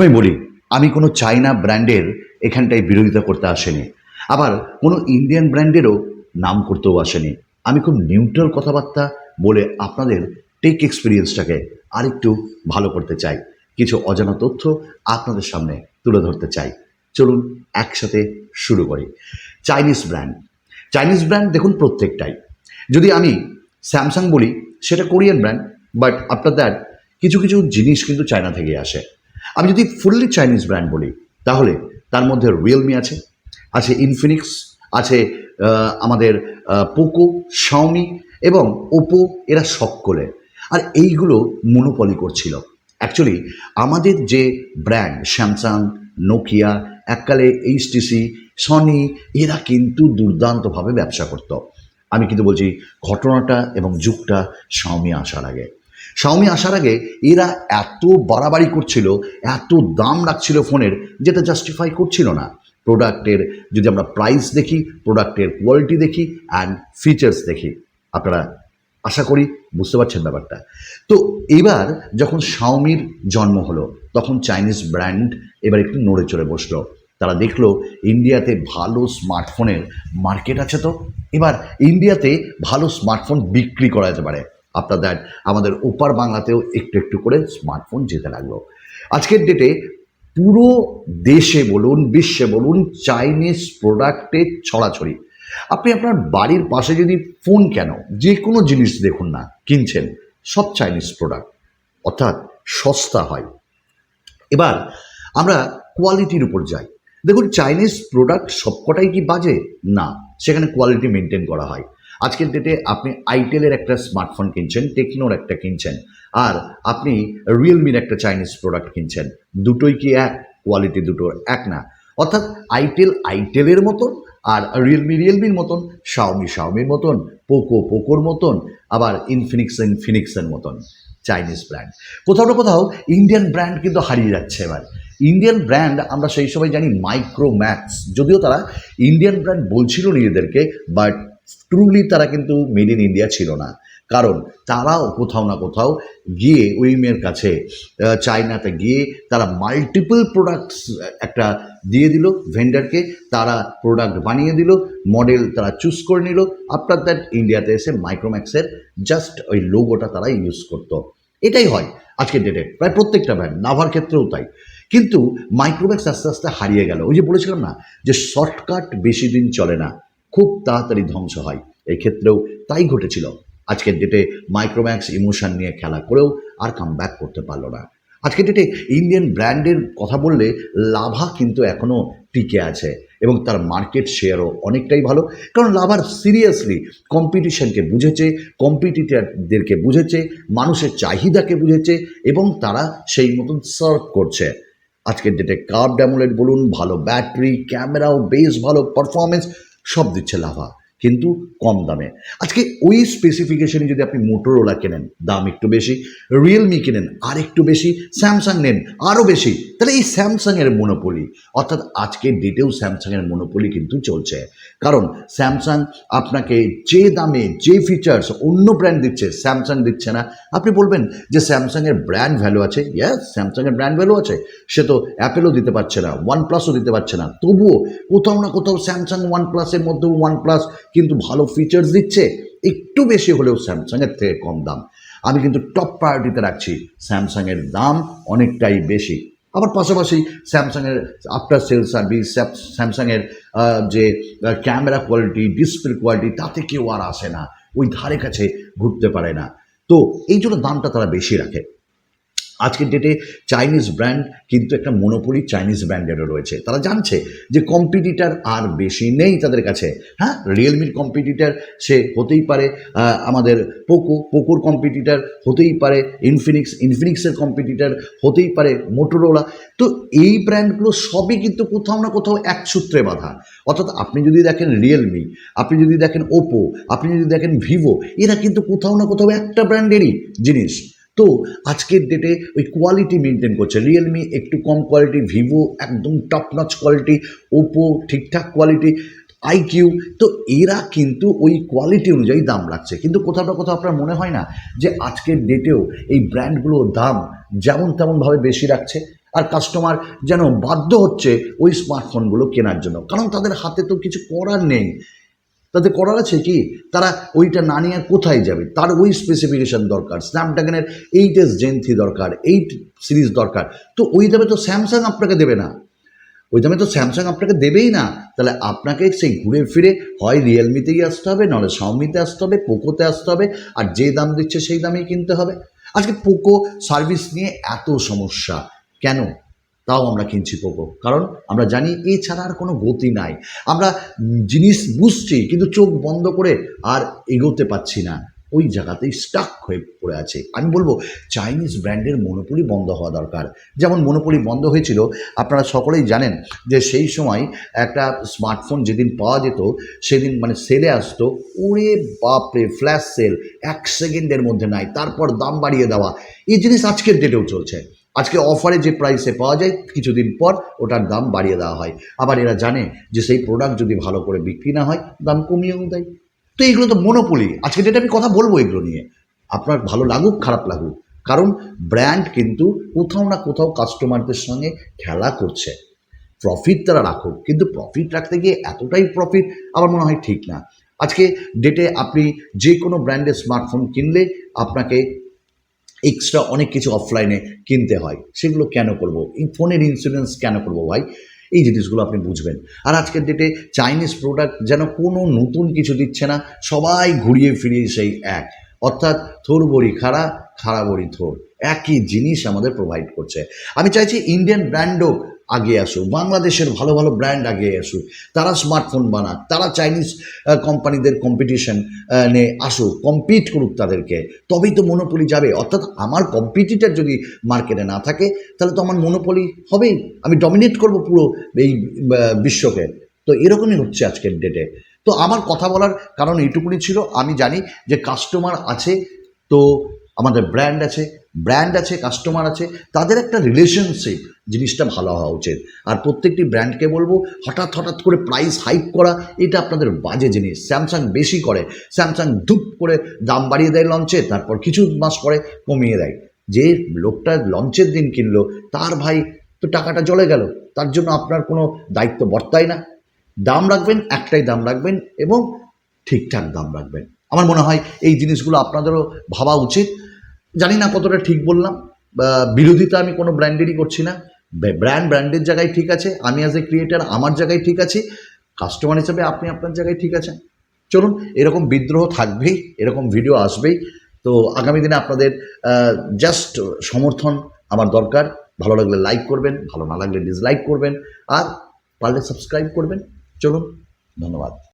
আমি বলি, আমি কোনো চাইনা ব্র্যান্ডের এখানটায় বিরোধিতা করতে আসেনি। আবার কোনো ইন্ডিয়ান ব্র্যান্ডেরও নাম করতেও আসেনি। আমি খুব নিউট্রাল কথাবার্তা বলে আপনাদের টেক এক্সপিরিয়েন্সটাকে আরেকটু ভালো করতে চাই। কিছু অজানা তথ্য আপনাদের সামনে তুলে ধরতে চাই। চলুন একসাথে শুরু করি। Chinese brand. চাইনিজ ব্র্যান্ড দেখুন প্রত্যেকটাই। যদি আমি স্যামসাং বলি, সেটা Korean brand, but after that কিছু কিছু জিনিস কিন্তু চায়না থেকে আসে। আমি যদি ফুললি চাইনিজ ব্র্যান্ড বলি, তাহলে তার মধ্যে রিয়েলমি আছে আছে ইনফিনিক্স আছে আমাদের পোকো শাওমি এবং ওপো এরা সকলে আর এইগুলো মনোপলি করছিল। অ্যাকচুয়ালি আমাদের যে ব্র্যান্ড স্যামসাং নোকিয়া এককালে এইচটিসি সনি এরা কিন্তু দুর্দান্তভাবে ব্যবসা করতো। আমি কিন্তু বলছি, ঘটনাটা এবং যুগটা শাওমি আসার আগে। শাওমি আসার আগে এরা এত বাড়াবাড়ি করছিল, এত দাম রাখছিল ফোনের, যেটা জাস্টিফাই করছিল না। প্রোডাক্টের যদি আমরা প্রাইস দেখি প্রোডাক্টের কোয়ালিটি দেখি অ্যান্ড ফিচার্স দেখি। আপনারা আশা করি বুঝতে পারছেন ব্যাপারটা। তো এবার যখন শাওমির জন্ম হলো, তখন চাইনিজ ব্র্যান্ড এবার একটু নড়ে চড়ে বসল। তারা দেখল ইন্ডিয়াতে ভালো স্মার্টফোনের মার্কেট আছে তো। এবার ইন্ডিয়াতে ভালো স্মার্টফোন বিক্রি করা যেতে পারে। আপনার দ্যাট আমাদের ওপার বাংলাতেও একটু একটু করে স্মার্টফোন যেতে লাগল। আজকের ডেটে পুরো দেশে বলুন, বিশ্বে বলুন চাইনিজ প্রোডাক্টের ছড়াছড়ি। আপনি আপনার বাড়ির পাশে যদি ফোন কেন, যে কোনো জিনিস দেখুন না, কিনছেন, সব চাইনিজ প্রোডাক্ট অর্থাৎ সস্তা হয়। এবার আমরা কোয়ালিটির উপর যাই। দেখুন চাইনিজ প্রোডাক্ট সবকটাই কি বাজে? না, সেখানে কোয়ালিটি মেনটেন করা হয়। আজকের ডেটে আপনি আইটেলের একটা স্মার্টফোন কিনছেন টেকনোর একটা কিনছেন, আর আপনি রিয়েলমির একটা চাইনিজ প্রোডাক্ট কিনছেন। দুটোই কি এক? কোয়ালিটি দুটো এক না। অর্থাৎ আইটেল আইটেলের মতন আর রিয়েলমি রিয়েলমির মতন শাওমি শাওমির মতন পোকো পোকোর মতন, আবার ইনফিনিক্স ইনফিনিক্সের মতন চাইনিজ ব্র্যান্ড কোথাও না কোথাও ইন্ডিয়ান ব্র্যান্ড কিন্তু হারিয়ে যাচ্ছে এবার। ইন্ডিয়ান ব্র্যান্ড আমরা সেই সময় জানি মাইক্রোম্যাক্স যদিও তারা ইন্ডিয়ান ব্র্যান্ড বলছিল নিজেদেরকে বাট ট্রুলি তারা কিন্তু মেড ইন ইন্ডিয়া ছিল না। কারণ তারাও কোথাও না কোথাও গিয়ে উইমের কাছে চায়নাতে গিয়ে তারা মাল্টিপল প্রোডাক্টস একটা দিয়ে দিল ভেন্ডারকে তারা প্রোডাক্ট বানিয়ে দিল মডেল তারা চুজ করে নিল। আফটার দ্যাট ইন্ডিয়াতে এসে মাইক্রোম্যাক্সের জাস্ট ওই লোগোটা তারা ইউজ করতো। এটাই হয় আজকের ডেটে প্রায় প্রত্যেকটা ব্র্যান্ড নাভার ক্ষেত্রেও তাই। কিন্তু মাইক্রোম্যাক্স আস্তে আস্তে হারিয়ে গেল। ওই যে বলেছিলাম না, যে শর্টকাট বেশি দিন চলে না। খুব তাড়াতাড়ি ধ্বংস হয়। এই ক্ষেত্রেও তাই ঘটেছিল। আজকের ডেটে মাইক্রোম্যাক্স ইমোশন নিয়ে খেলা করেও আর কাম ব্যাক করতে পারল না। আজকের ডেটে ইন্ডিয়ান ব্র্যান্ডের কথা বললে লাভা কিন্তু এখনও টিকে আছে এবং তার মার্কেট শেয়ারও অনেকটাই ভালো। কারণ লাভার সিরিয়াসলি কম্পিটিশনকে বুঝেছে কম্পিটিটারদেরকে বুঝেছে, মানুষের চাহিদাকে বুঝেছে এবং তারা সেই মতন সার্ভ করছে। আজকের ডেটে কার্ভ ড্যামোলেট বলুন, ভালো ব্যাটারি ক্যামেরাও বেশ ভালো পারফরমেন্স সব দিচ্ছে লাভা। কিন্তু কম দামে। আজকে ওই স্পেসিফিকেশনে যদি আপনি মোটোরোলা কেনেন, দাম একটু বেশি রিয়েলমি কেনেন, আর একটু বেশি স্যামসাং নেন, আরও বেশি, তাহলে এই স্যামসাংয়ের মনোপলি অর্থাৎ আজকের ডেটেও স্যামসাংয়ের মনোপলি কিন্তু চলছে। কারণ স্যামসাং আপনাকে যে দামে, যে ফিচার্স অন্য ব্র্যান্ড দিচ্ছে স্যামসাং দিচ্ছে না। আপনি বলবেন যে স্যামসাংয়ের ব্র্যান্ড ভ্যালু আছে? ইয়াস স্যামসাংয়ের ব্র্যান্ড ভ্যালু আছে। সে তো অ্যাপেলও দিতে পারছে না ওয়ান প্লাসও দিতে পারছে না। তবুও কোথাও না কোথাও স্যামসাং ওয়ান প্লাসের মধ্যেও ওয়ান প্লাস কিন্তু ভালো ফিচার্স দিচ্ছে, একটু বেশি হলেও স্যামসাংয়ের থেকে কম দাম। আমি কিন্তু টপ প্রায়োরিটিতে রাখছি স্যামসাংয়ের দাম অনেকটাই বেশি। আবার পাশাপাশি স্যামসাংয়ের আফটার সেল সার্ভিস স্যামসাংয়ের যে ক্যামেরা কোয়ালিটি ডিসপ্লে কোয়ালিটি তাতে কেউ আর আসে না। ওই ধারে কাছে ঘুরতে পারে না। তো এই জন্য দামটা তারা বেশি রাখে। আজকের ডেটে চাইনিজ ব্র্যান্ড কিন্তু একটা মনোপলি চাইনিজ ব্র্যান্ডেরও রয়েছে। তারা জানছে যে কম্পিটিটার আর বেশি নেই তাদের কাছে। হ্যাঁ? রিয়েলমির কম্পিটিটার সে হতেই পারে আমাদের পোকো পোকোর কম্পিটিটার হতেই পারে ইনফিনিক্স ইনফিনিক্সের কম্পিটিটার হতেই পারে মোটোরোলা তো এই ব্র্যান্ডগুলো সবই কিন্তু কোথাও না কোথাও এক সূত্রে বাঁধা। অর্থাৎ আপনি যদি দেখেন রিয়েলমি আপনি যদি দেখেন ওপো আপনি যদি দেখেন ভিভো এরা কিন্তু কোথাও না কোথাও একটা ব্র্যান্ডেরই জিনিস। তো আজকের ডেটে ওই কোয়ালিটি মেনটেন করছে। রিয়েলমি একটু কম কোয়ালিটি ভিভো একদম টপ নচ কোয়ালিটি ওপো ঠিকঠাক কোয়ালিটি আইকিউ তো এরা কিন্তু ওই কোয়ালিটি অনুযায়ী দাম রাখছে। কিন্তু কোথাও না কোথাও আপনার মনে হয় না যে আজকের ডেটেও এই ব্র্যান্ডগুলোর দাম যেমন তেমনভাবে বেশি রাখছে আর কাস্টমার যেন বাধ্য হচ্ছে ওই স্মার্টফোনগুলো কেনার জন্য। কারণ তাদের হাতে তো কিছু করার নেই। তাদের করার আছে কি? তারা ওইটা না নিয়ে কোথায় যাবে? তার ওই স্পেসিফিকেশন দরকার। স্ন্যাপড্রাগনের এইট এস জেন্থি দরকার এইট সিরিজ দরকার। তো ওই দামে তো স্যামসাং আপনাকে দেবে না। ওই দামে তো স্যামসাং আপনাকে দেবেই না। তাহলে আপনাকে সেই ঘুরে ফিরে হয় রিয়েলমিতেই আসতে হবে নাহলে সাউমিতে আসতে হবে পোকোতে আসতে হবে, আর যে দাম দিচ্ছে সেই দামেই কিনতে হবে। আজকে পোকো সার্ভিস নিয়ে এত সমস্যা। কেন? তাও আমরা কিনছি পোকো কারণ আমরা জানি এছাড়া আর কোনো গতি নাই। আমরা জিনিস বুঝছি, কিন্তু চোখ বন্ধ করে আর এগোতে পাচ্ছি না। ওই জায়গাতেই স্টাক হয়ে পড়ে আছে। আমি বলব চাইনিজ ব্র্যান্ডের মনোপলি বন্ধ হওয়া দরকার। যেমন মনোপলি বন্ধ হয়েছিল, আপনারা সকলেই জানেন যে সেই সময় একটা স্মার্টফোন যেদিন পাওয়া যেত, সেদিন মানে সেলে আসতো, ওরে বাপরে ফ্ল্যাশ সেল এক সেকেন্ডের মধ্যে নাই, তারপর দাম বাড়িয়ে দেওয়া। এই জিনিস আজকের ডেটেও চলছে। আজকে অফারে যে প্রাইসে পাওয়া যায়, কিছুদিন পর ওটার দাম বাড়িয়ে দেওয়া হয়। আবার এরা জানে যে সেই প্রোডাক্ট যদি ভালো করে বিক্রি না হয়, দাম কমিয়েও দেয়। তো এগুলো তো মনোপলি আজকে ডেটে আমি কথা বলব এগুলো নিয়ে, আপনার ভালো লাগুক, খারাপ লাগুক। কারণ ব্র্যান্ড কিন্তু কোথাও না কোথাও কাস্টমারদের সঙ্গে খেলা করছে। প্রফিট তারা রাখুক, কিন্তু প্রফিট রাখতে গিয়ে এতটাই প্রফিট আমার মনে হয় ঠিক না। আজকে ডেটে আপনি যে কোনো ব্র্যান্ডের স্মার্টফোন কিনলে আপনাকে এক্সট্রা অনেক কিছু অফলাইনে কিনতে হয়। সেগুলো কেন করব? ফোনের ইন্স্যুরেন্স কেন করব ভাই? এই জিনিসগুলো আপনি বুঝবেন। আর আজকের ডেটে চাইনিজ প্রোডাক্ট যেন কোনো নতুন কিছু দিচ্ছে না, সবাই ঘুরিয়ে ফিরিয়ে সেই এক। অর্থাৎ থোর বড়ি খাড়া খাড়া বড়ি থোর। একই জিনিস আমাদের প্রোভাইড করছে। আমি চাইছি ইন্ডিয়ান ব্র্যান্ডও আগে আসুক, বাংলাদেশের ভালো ভালো ব্র্যান্ড আগে আসুক, তারা স্মার্টফোন বানাক, তারা চাইনিজ কোম্পানিদের কম্পিটিশন নে আসুক কম্পিট করুক তাদেরকে, তবেই তো মনোপলি যাবে। অর্থাৎ আমার কম্পিটিটার যদি মার্কেটে না থাকে, তাহলে তো আমার মনোপলি হবেই। আমি ডমিনেট করব পুরো এই বিশ্বকে। তো এরকমই হচ্ছে আজকের ডেটে তো আমার কথা বলার কারণ এইটুকুনি ছিল। আমি জানি যে কাস্টমার আছে, তো আমাদের ব্র্যান্ড আছে ব্র্যান্ড আছে কাস্টমার আছে, তাদের একটা রিলেশনশিপ জিনিসটা ভালো হওয়া উচিত। আর প্রত্যেকটি ব্র্যান্ডকে বলব, হঠাৎ হঠাৎ করে প্রাইস হাইক করা, এটা আপনাদের বাজে জিনিস। স্যামসাং বেশি করে। স্যামসাং ধূপ করে দাম বাড়িয়ে দেয় লঞ্চে তারপর কিছু মাস পরে কমিয়ে দেয়। যে লোকটা লঞ্চের দিন কিনলো, তার ভাই তো টাকাটা জলে গেল। তার জন্য আপনার কোনো দায়িত্ব বর্তায় না। দাম রাখবেন, একটাই দাম রাখবেন এবং ঠিকঠাক দাম রাখবেন। আমার মনে হয় এই জিনিসগুলো আপনাদেরও ভাবা উচিত। জানি না কতটা ঠিক বললাম বিরোধিতা আমি কোনো ব্র্যান্ডেরই করছি না। ব্র্যান্ড ব্র্যান্ডের জায়গায় ঠিক আছে, আমি অ্যাজ এ ক্রিয়েটার আমার জায়গায় ঠিক আছি কাস্টমার হিসেবে আপনি আপনার জায়গায় ঠিক আছেন। চলুন, এরকম বিদ্রোহ থাকবেই, এরকম ভিডিও আসবেই। তো আগামী দিনে আপনাদের জাস্ট সমর্থন আমার দরকার। ভালো লাগলে লাইক করবেন, ভালো না লাগলে ডিসলাইক করবেন, আর পারলে সাবস্ক্রাইব করবেন। চলুন, ধন্যবাদ।